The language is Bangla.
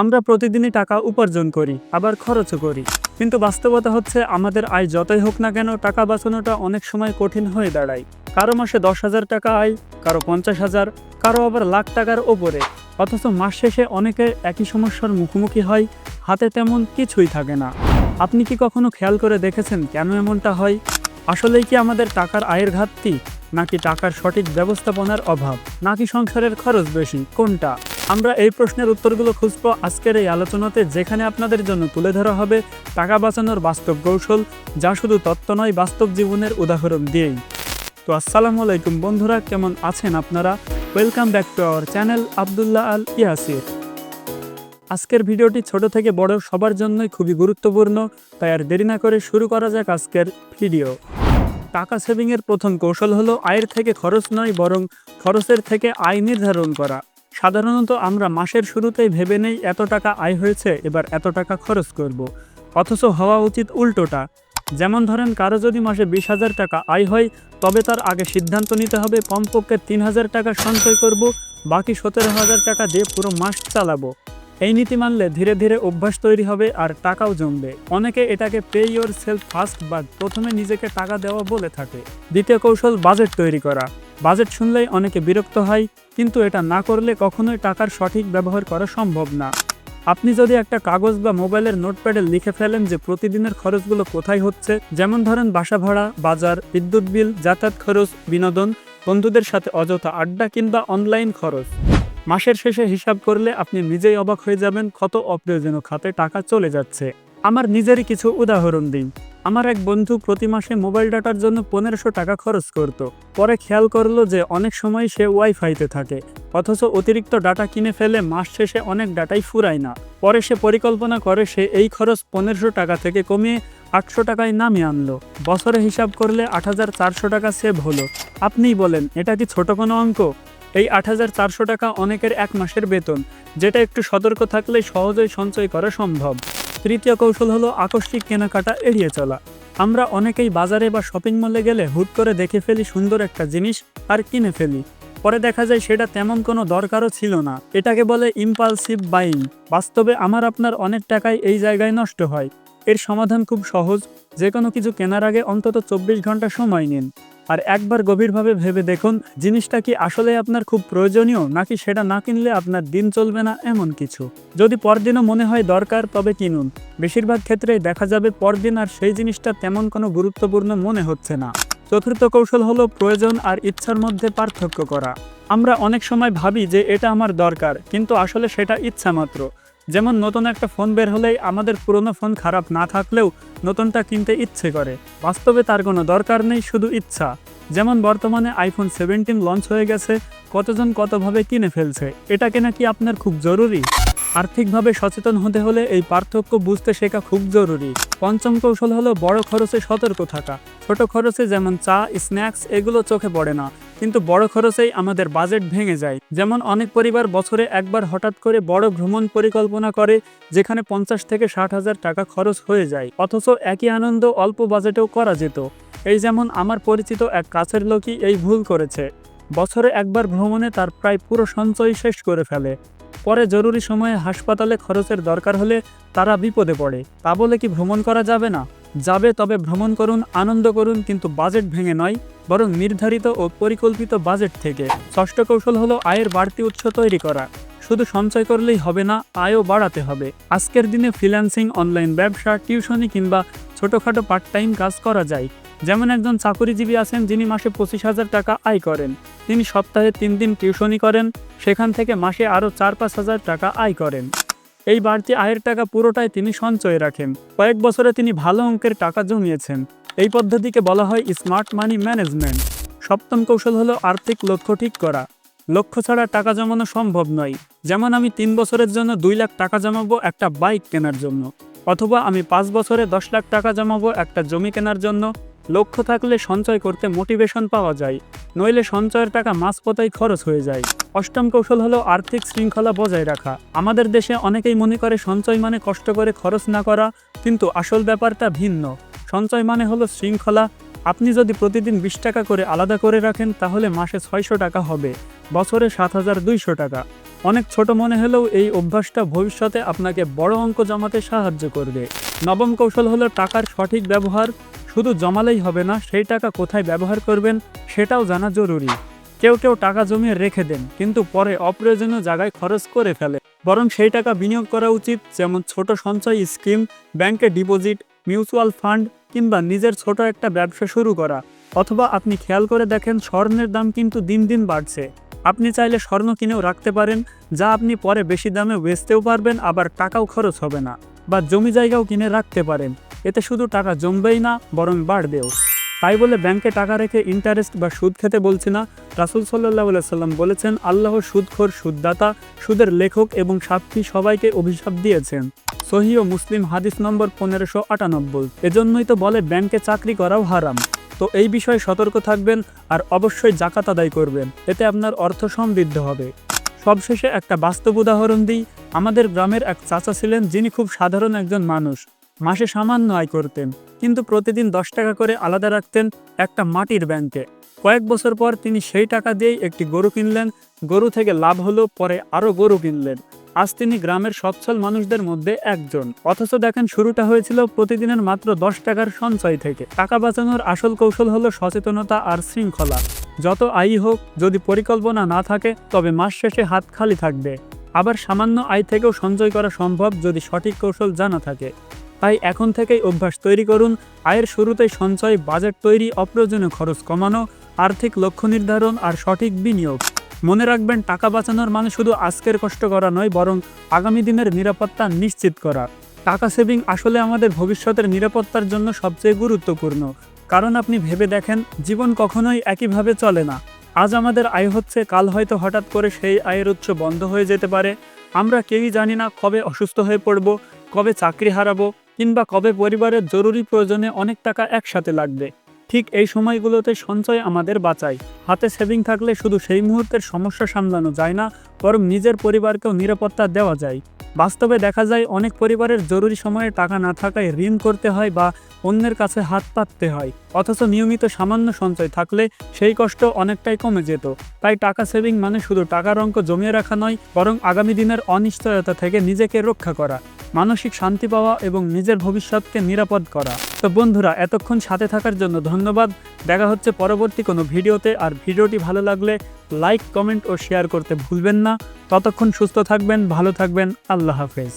আমরা প্রতিদিনই টাকা উপার্জন করি, আবার খরচও করি। কিন্তু বাস্তবতা হচ্ছে, আমাদের আয় যতই হোক না কেন, টাকা বাঁচানোটা অনেক সময় কঠিন হয়ে দাঁড়ায়। কারও মাসে দশ হাজার টাকা আয়, কারও পঞ্চাশ হাজার, কারও আবার লাখ টাকার ওপরে। অথচ মাস শেষে অনেকে একই সমস্যার মুখোমুখি হয়, হাতে তেমন কিছুই থাকে না। আপনি কি কখনো খেয়াল করে দেখেছেন কেন এমনটা হয়? আসলেই কি আমাদের টাকার আয়ের ঘাটতি? নাকি টাকার সঠিক ব্যবস্থাপনার অভাব? নাকি সংসারের খরচ বেশি? কোনটা? আমরা এই প্রশ্নের উত্তরগুলো খুঁজব আজকের এই আলোচনাতে, যেখানে আপনাদের জন্য তুলে ধরা হবে টাকা বাঁচানোর বাস্তব কৌশল, যা শুধু তত্ত্ব নয়, বাস্তব জীবনের উদাহরণ দিয়েই। তো আসসালামু আলাইকুম বন্ধুরা, কেমন আছেন আপনারা? Welcome back to our channel Abdullah Al Yasir. আজকের ভিডিওটি ছোট থেকে বড় সবার জন্যই খুবই গুরুত্বপূর্ণ, তাই আর দেরি না করে শুরু করা যাক আজকের ভিডিও। টাকা সেভিংয়ের প্রথম কৌশল হলো আয়ের থেকে খরচ নয়, বরং খরচের থেকে আয় নির্ধারণ করা। সাধারণত আমরা মাসের শুরুতেই ভেবে নেই এত টাকা আয় হয়েছে, এবার এত টাকা খরচ করব। অথচ হওয়া উচিত উল্টোটা। যেমন ধরেন, কারও যদি মাসে বিশ হাজার টাকা আয় হয়, তবে তার আগে সিদ্ধান্ত নিতে হবে, কমপক্ষে তিন হাজার টাকা সঞ্চয় করব, বাকি সতেরো হাজার টাকা দিয়ে পুরো মাস চালাবো। এই নীতি মানলে ধীরে ধীরে অভ্যাস তৈরি হবে আর টাকাও জমবে। অনেকে এটাকে পে ইয়োর সেলফ ফার্স্ট বা প্রথমে নিজেকে টাকা দেওয়া বলে থাকে। দ্বিতীয় কৌশল বাজেট তৈরি করা। বাজেট শুনলেই অনেকে বিরক্ত হয়, কিন্তু এটা না করলে কখনোই টাকার সঠিক ব্যবহার করা সম্ভব না। আপনি যদি একটা কাগজ বা মোবাইলের নোটপ্যাডে লিখে ফেলেন যে প্রতিদিনের খরচগুলো কোথায় হচ্ছে, যেমন ধরেন বাসা ভাড়া, বাজার, বিদ্যুৎ বিল, যাতায়াত খরচ, বিনোদন, বন্ধুদের সাথে অযথা আড্ডা কিংবা অনলাইন খরচ। মাসের শেষে হিসাব করলে আপনি নিজেই অবাক হয়ে যাবেন কত অপ্রয়োজনীয় খাতে টাকা চলে যাচ্ছে। আমার নিজেরই কিছু উদাহরণ দিই আমার এক বন্ধু প্রতি মাসে মোবাইল ডাটার জন্য পনেরোশো টাকা খরচ করত। পরে খেয়াল করল যে অনেক সময় সে ওয়াইফাইতে থাকে। অথচ অতিরিক্ত ডাটা কিনে ফেলে মাস শেষে অনেক ডাটাই ফুরায় না। পরে সে পরিকল্পনা করে সে এই খরচ পনেরোশো টাকা থেকে কমিয়ে আটশো টাকায় নামিয়ে আনলো। বছরে হিসাব করলে আট হাজার চারশো টাকা সেভ হলো। আপনিই বলেন, এটা কি ছোট কোনো অঙ্ক? এই আট হাজার চারশো টাকা অনেকের এক মাসের বেতন, যেটা একটু সতর্ক থাকলে সহজেই সঞ্চয় করা সম্ভব। তৃতীয় কৌশল হলো আকস্মিক কেনাকাটা এড়িয়ে চলা। আমরা অনেকেই বাজারে বা শপিং মলে গেলে হুট করে দেখে ফেলি সুন্দর একটা জিনিস আর কিনে ফেলি। পরে দেখা যায় সেটা তেমন কোনো দরকারও ছিল না। এটাকে বলে ইম্পালসিভ বাইং বাস্তবে আমার আপনার অনেক টাকাই এই জায়গায় নষ্ট হয়। এর সমাধান খুব সহজ। যে কোনো কিছু কেনার আগে অন্তত চব্বিশ ঘণ্টা সময় নিন। আর একবার গভীরভাবে ভেবে দেখুন, জিনিসটা কি আসলে আপনার খুব প্রয়োজনীয়, নাকি সেটা না কিনলে আপনার দিন চলবে না এমন কিছু। যদি পরদিনও মনে হয় দরকার, তবে কিনুন। বেশিরভাগ ক্ষেত্রেই দেখা যাবে পরদিন আর সেই জিনিসটা তেমন কোনো গুরুত্বপূর্ণ মনে হচ্ছে না। চতুর্থ কৌশল হলো প্রয়োজন আর ইচ্ছার মধ্যে পার্থক্য করা। আমরা অনেক সময় ভাবি যে এটা আমার দরকার, কিন্তু আসলে সেটা ইচ্ছা মাত্র যেমন নতুন একটা ফোন বের হলেই আমাদের পুরনো ফোন খারাপ না থাকলেও নতুনটা কিনতে ইচ্ছে করে। বাস্তবে তার কোনো দরকার নেই, শুধু ইচ্ছা। যেমন বর্তমানে আইফোন সেভেন্টিন লঞ্চ হয়ে গেছে, কতজন কতভাবে কিনে ফেলছে, এটা কেনা কি আপনার খুব জরুরি? আর্থিকভাবে সচেতন হতে হলে এই পার্থক্য বুঝতে শেখা খুব জরুরি। পঞ্চম কৌশল হলো বড় খরচে সতর্ক থাকা। ছোট খরচে যেমন চা, স্ন্যাক্স, এগুলো চোখে পড়ে না। কিন্তু বড় খরচেই আমাদের বাজেট ভেঙে যায়। যেমন অনেক পরিবার বছরে একবার হঠাৎ করে বড় ভ্রমণ পরিকল্পনা করে, যেখানে পঞ্চাশ থেকে ষাট হাজার টাকা খরচ হয়ে যায়। অথচ একই আনন্দ অল্প বাজেটেও করা যেত। এই যেমন আমার পরিচিত এক কাছের লোকই এই ভুল করেছে। বছরে একবার ভ্রমণে তার প্রায় পুরো সঞ্চয় শেষ করে ফেলে। পরে জরুরি সময়ে হাসপাতালে খরচের দরকার হলে তারা বিপদে পড়ে। তা বলে কি ভ্রমণ করা যাবে না? যাবে তবে ভ্রমণ করুন, আনন্দ করুন, কিন্তু বাজেট ভেঙে নয়, বরং নির্ধারিত ও পরিকল্পিত বাজেট থেকে। ষষ্ঠ কৌশল হলো আয়ের বাড়তি উৎস তৈরি করা। শুধু সঞ্চয় করলেই হবে না, আয়ও বাড়াতে হবে। আজকের দিনে ফ্রিল্যান্সিং, অনলাইন ব্যবসা, টিউশনি কিংবা ছোটোখাটো পার্ট টাইম কাজ করা যায়। যেমন একজন চাকরিজীবী আছেন, যিনি মাসে পঁচিশ হাজার টাকা আয় করেন। তিনি সপ্তাহে তিন দিন টিউশনি করেন, সেখান থেকে মাসে আরও চার পাঁচ হাজার টাকা আয় করেন। এই বাড়তি আয়ের টাকা পুরোটাই তিনি সঞ্চয়ে রাখেন। কয়েক বছরে তিনি ভালো অঙ্কের টাকা জমিয়েছেন। এই পদ্ধতিকে বলা হয় স্মার্ট মানি ম্যানেজমেন্ট সপ্তম কৌশল হলো আর্থিক লক্ষ্য ঠিক করা। লক্ষ্য ছাড়া টাকা জমানো সম্ভব নয়। যেমন আমি তিন বছরের জন্য দুই লাখ টাকা জমাবো একটা বাইক কেনার জন্য, অথবা আমি পাঁচ বছরে দশ লাখ টাকা জমাবো একটা জমি কেনার জন্য। লক্ষ্য থাকলে সঞ্চয় করতে মোটিভেশন পাওয়া যায়, নইলে সঞ্চয়ের টাকা মাঝপথায় খরচ হয়ে যায়। অষ্টম কৌশল হলো আর্থিক শৃঙ্খলা বজায় রাখা। আমাদের দেশে অনেকেই মনে করে সঞ্চয় মানে কষ্ট করে খরচ না করা, কিন্তু আসল ব্যাপারটা ভিন্ন। সঞ্চয় মানে হলো শৃঙ্খলা। আপনি যদি প্রতিদিন বিশ টাকা করে আলাদা করে রাখেন, তাহলে মাসে ছয়শো টাকা হবে, বছরে সাত হাজার দুইশো টাকা। অনেক ছোট মনে হলেও এই অভ্যাসটা ভবিষ্যতে আপনাকে বড় অঙ্ক জমাতে সাহায্য করবে। নবম কৌশল হলো টাকার সঠিক ব্যবহার। শুধু জমালেই হবে না, সেই টাকা কোথায় ব্যবহার করবেন, সেটাও জানা জরুরি। কেউ কেউ টাকা জমিয়ে রেখে দেন, কিন্তু পরে অপ্রয়োজনীয় জায়গায় খরচ করে ফেলে। বরং সেই টাকা বিনিয়োগ করা উচিত, যেমন ছোট সঞ্চয় স্কিম, ব্যাংকে ডিপোজিট, মিউচুয়াল ফান্ড, কিংবা নিজের ছোট একটা ব্যবসা শুরু করা। অথবা আপনি খেয়াল করে দেখেন স্বর্ণের দাম কিন্তু দিন দিন বাড়ছে। আপনি চাইলে স্বর্ণ কিনেও রাখতে পারেন, যা আপনি পরে বেশি দামে বেচতেও পারবেন, আবার টাকাও খরচ হবে না। বা জমি জায়গাও কিনে রাখতে পারেন। এতে শুধু টাকা জমবেই না, বরং বাড়বেও। তাই বলে ব্যাংকে টাকা রেখে ইন্টারেস্ট বা সুদ খেতে বলছি না। রাসুল সাল্লাহ সাল্লাম বলেছেন আল্লাহ সুদখোর, সুদদাতা, সুদের লেখক এবং সাক্ষী সবাইকে অভিশাপ দিয়েছেন। সহি ও মুসলিম হাদিস নম্বর পনেরোশো আটানব্বই। এজন্যই তো বলে ব্যাংকে চাকরি করাও হারাম। তো এই বিষয়ে সতর্ক থাকবেন আর অবশ্যই জাকাত আদায় করবেন। এতে আপনার অর্থ সমৃদ্ধ হবে। সবশেষে একটা বাস্তব উদাহরণ দিই। আমাদের গ্রামের এক চাচা ছিলেন যিনি খুব সাধারণ একজন মানুষ। মাসে সামান্য আয় করতেন, কিন্তু প্রতিদিন দশ টাকা করে আলাদা রাখতেন একটা মাটির ব্যাংকে। কয়েক বছর পর তিনি সেই টাকা দিয়েই একটি গরু কিনলেন, গরু থেকে লাভ হলো, পরে আরও গরু কিনলেন। আজ তিনি গ্রামের সচ্ছল মানুষদের মধ্যে একজন। অথচ দেখেন, শুরুটা হয়েছিল প্রতিদিনের মাত্র দশ টাকার সঞ্চয় থেকে। টাকা বাঁচানোর আসল কৌশল হলো সচেতনতা আর শৃঙ্খলা। যত আয় হোক, যদি পরিকল্পনা না থাকে, তবে মাস শেষে হাত খালি থাকবে। আবার সামান্য আয় থেকেও সঞ্চয় করা সম্ভব যদি সঠিক কৌশল জানা থাকে। তাই এখন থেকেই অভ্যাস তৈরি করুন। আয়ের শুরুতেই সঞ্চয়, বাজেট তৈরি, অপ্রয়োজনীয় খরচ কমানো, আর্থিক লক্ষ্য নির্ধারণ আর সঠিক বিনিয়োগ। মনে রাখবেন, টাকা বাঁচানোর মানে শুধু আজকের কষ্ট করা নয়, বরং আগামী দিনের নিরাপত্তা নিশ্চিত করা। টাকা সেভিং আসলে আমাদের ভবিষ্যতের নিরাপত্তার জন্য সবচেয়ে গুরুত্বপূর্ণ। কারণ আপনি ভেবে দেখেন, জীবন কখনোই একইভাবে চলে না। আজ আমাদের আয় হচ্ছে, কাল হয়তো হঠাৎ করে সেই আয়ের উৎস বন্ধ হয়ে যেতে পারে। আমরা কেউই জানি না কবে অসুস্থ হয়ে পড়ব, কবে চাকরি হারাবো কিংবা কবে পরিবারের জরুরি প্রয়োজনে অনেক টাকা একসাথে লাগবে। ঠিক এই সময়গুলোতে সঞ্চয় আমাদের বাঁচায়। হাতে সেভিং থাকলে শুধু সেই মুহূর্তের সমস্যা সামলানো যায় না, বরং নিজের পরিবারকেও নিরাপত্তা দেওয়া যায়। বাস্তবে দেখা যায়, অনেক পরিবারের জরুরি সময়ে টাকা না থাকায় ঋণ করতে হয় বা অন্যের কাছে হাত পাততে হয়, অথচ নিয়মিত সামান্য সঞ্চয় থাকলে সেই কষ্ট অনেকটাই কমে যেত। তাই টাকা সেভিং মানে শুধু টাকার অঙ্ক জমিয়ে রাখা নয়, বরং আগামী দিনের অনিশ্চয়তা থেকে নিজেকে রক্ষা করা, মানসিক শান্তি পাওয়া এবং নিজের ভবিষ্যৎকে নিরাপদ করা। তো বন্ধুরা, এতক্ষণ সাথে থাকার জন্য ধন্যবাদ। দেখা হচ্ছে পরবর্তী কোনো ভিডিওতে, আর ভিডিওটি ভালো লাগলে লাইক, কমেন্ট ও শেয়ার করতে ভুলবেন না। ততক্ষণ সুস্থ থাকবেন, ভালো থাকবেন, আল্লাহ হাফেজ।